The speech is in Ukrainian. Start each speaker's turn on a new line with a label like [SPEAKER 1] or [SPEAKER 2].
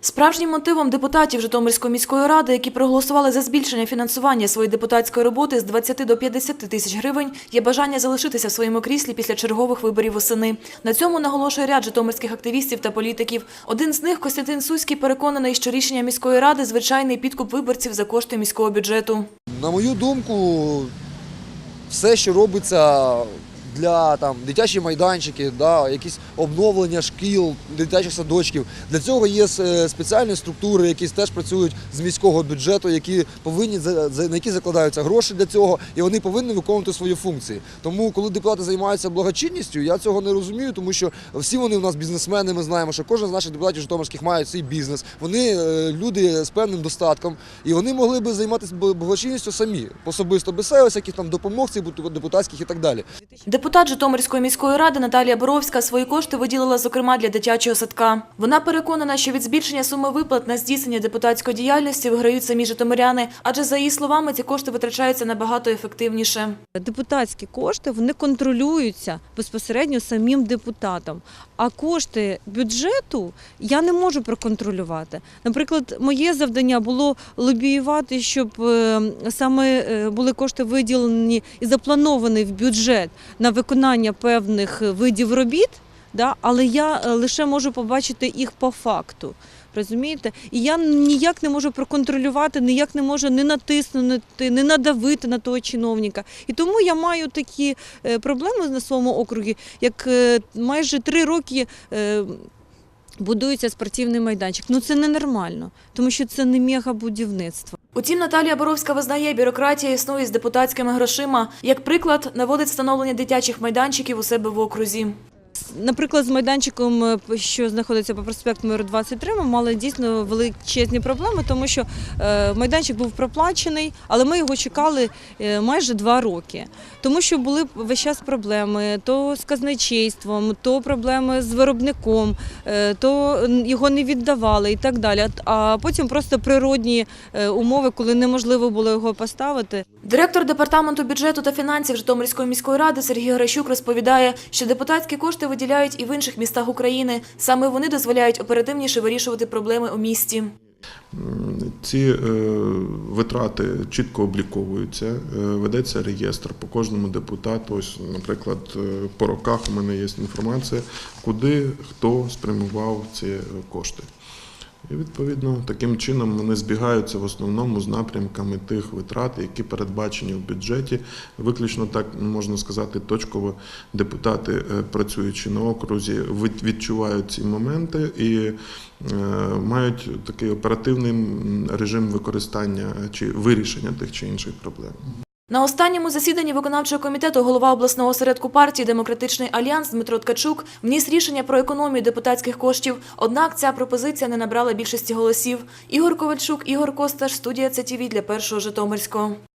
[SPEAKER 1] Справжнім мотивом депутатів Житомирської міської ради, які проголосували за збільшення фінансування своєї депутатської роботи з 20 до 50 тисяч гривень, є бажання залишитися в своєму кріслі після чергових виборів восени. На цьому наголошує ряд житомирських активістів та політиків. Один з них, Костянтин Суський, переконаний, що рішення міської ради звичайний підкуп виборців за кошти міського бюджету.
[SPEAKER 2] На мою думку, все, що робиться для там, дитячі майданчики, да, якісь обновлення шкіл, дитячих садочків, для цього є е, спеціальні структури, які теж працюють з міського бюджету, які повинні на які закладаються гроші для цього, і вони повинні виконувати свої функції. Тому, коли депутати займаються благочинністю, я цього не розумію, тому що всі вони у нас бізнесмени. Ми знаємо, що кожен з наших депутатів Житомирських має свій бізнес. Вони е, люди з певним достатком, і вони могли би займатися благочинністю самі особисто без всяких там допомог цих депутатських і так далі.
[SPEAKER 1] Депутат Житомирської міської ради Наталія Боровська свої кошти виділила, зокрема, для дитячого садка. Вона переконана, що від збільшення суми виплат на здійснення депутатської діяльності виграють самі житомиряни, адже за її словами ці кошти витрачаються набагато ефективніше.
[SPEAKER 3] Депутатські кошти вони контролюються безпосередньо самим депутатом. А кошти бюджету я не можу проконтролювати. Наприклад, моє завдання було лобіювати, щоб е, саме е, були кошти виділені і заплановані в бюджет на виконання певних видів робіт. Да, але я е, лише можу побачити їх по факту. Розумієте? І я ніяк не можу проконтролювати, ніяк не можу не натиснути, не надавити на того чиновника. І тому я маю такі е, проблеми на своєму округі, як е, майже три роки. е, Будується спортивний майданчик. Ну це ненормально, тому що це не мегабудівництво.
[SPEAKER 1] Утім, Наталія Боровська визнає, бюрократія існує з депутатськими грошима. Як приклад, наводить встановлення дитячих майданчиків у себе в окрузі.
[SPEAKER 3] Наприклад, з майданчиком, е, що знаходиться по проспекту номер 23, ми мали дійсно величезні проблеми, тому що е, майданчик був проплачений, але ми його чекали е, майже два роки. Тому що були весь час проблеми то з казначейством, то проблеми з виробником, то його не віддавали і так далі. А потім просто природні умови, коли неможливо було його поставити.
[SPEAKER 1] Директор департаменту бюджету та фінансів Житомирської міської ради Сергій Гращук розповідає, що депутатські кошти виділяють і в інших містах України. Саме вони дозволяють оперативніше вирішувати проблеми у місті.
[SPEAKER 4] Ці е, витрати чітко обліковуються, е, ведеться реєстр по кожному депутату. Ось, наприклад, е, по роках у мене є інформація, куди хто спрямував ці кошти. І відповідно таким чином вони збігаються в основному з напрямками тих витрат, які передбачені в бюджеті. Виключно так можна сказати, точково депутати, е, працюючи на окрузі, від- відчувають ці моменти і е, мають такий оперативний режим використання чи вирішення тих чи інших проблем.
[SPEAKER 1] На останньому засіданні виконавчого комітету голова обласного осередку партії Демократичний альянс Дмитро Ткачук вніс рішення про економію депутатських коштів. Однак ця пропозиція не набрала більшості голосів. Ігор Ковальчук, Ігор Косташ, студія ЦТВ для першого Житомирського.